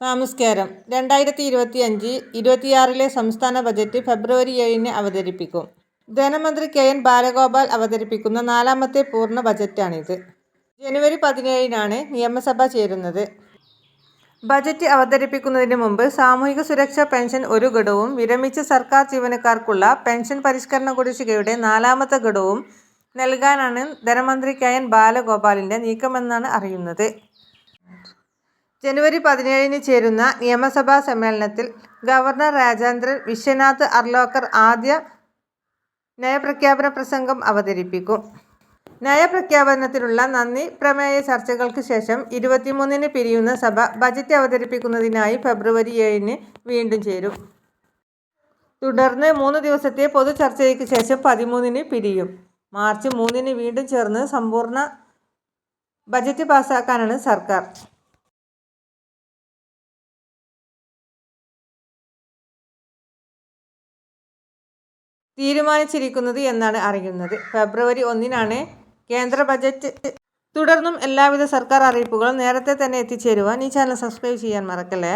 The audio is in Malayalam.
നമസ്കാരം. രണ്ടായിരത്തി ഇരുപത്തി അഞ്ച് ഇരുപത്തിയാറിലെ സംസ്ഥാന ബജറ്റ് ഫെബ്രുവരി ഏഴിന് അവതരിപ്പിക്കും. ധനമന്ത്രി കെ എൻ ബാലഗോപാൽ അവതരിപ്പിക്കുന്ന നാലാമത്തെ പൂർണ ബജറ്റാണിത്. ജനുവരി പതിനേഴിനാണ് നിയമസഭ ചേരുന്നത്. ബജറ്റ് അവതരിപ്പിക്കുന്നതിന് മുമ്പ് സാമൂഹിക സുരക്ഷാ പെൻഷൻ ഒരു ഘടവും വിരമിച്ച സർക്കാർ ജീവനക്കാർക്കുള്ള പെൻഷൻ പരിഷ്കരണ കുടിശ്ശികയുടെ നാലാമത്തെ ഘടവും നൽകാനാണ് ധനമന്ത്രി കെ എൻ ബാലഗോപാലിന്റെ നീക്കമെന്നാണ് അറിയുന്നത്. ജനുവരി പതിനേഴിന് ചേരുന്ന നിയമസഭാ സമ്മേളനത്തിൽ ഗവർണർ രാജേന്ദ്രൻ വിശ്വനാഥ് അർലോക്കർ ആദ്യ നയപ്രഖ്യാപന പ്രസംഗം അവതരിപ്പിക്കും. നയപ്രഖ്യാപനത്തിനുള്ള നന്ദി പ്രമേയ ചർച്ചകൾക്ക് ശേഷം ഇരുപത്തിമൂന്നിന് പിരിയുന്ന സഭ ബജറ്റ് അവതരിപ്പിക്കുന്നതിനായി ഫെബ്രുവരി ഏഴിന് വീണ്ടും ചേരും. തുടർന്ന് മൂന്ന് ദിവസത്തെ പൊതു ചർച്ചയ്ക്ക് ശേഷം പതിമൂന്നിന് പിരിയും. മാർച്ച് മൂന്നിന് വീണ്ടും ചേർന്ന് സമ്പൂർണ ബജറ്റ് പാസ്സാക്കാനാണ് സർക്കാർ. തീരുമാനിച്ചിരിക്കുന്നത് എന്നാണ് അറിയുന്നത്. ഫെബ്രുവരി ഒന്നിനാണ് കേന്ദ്ര ബജറ്റ് തുടർന്നും എല്ലാവിധ സർക്കാർ അറിയിപ്പുകളും നേരത്തെ തന്നെ എത്തിച്ചേരുവാൻ ഈ ചാനൽ സബ്സ്ക്രൈബ് ചെയ്യാൻ മറക്കല്ലേ?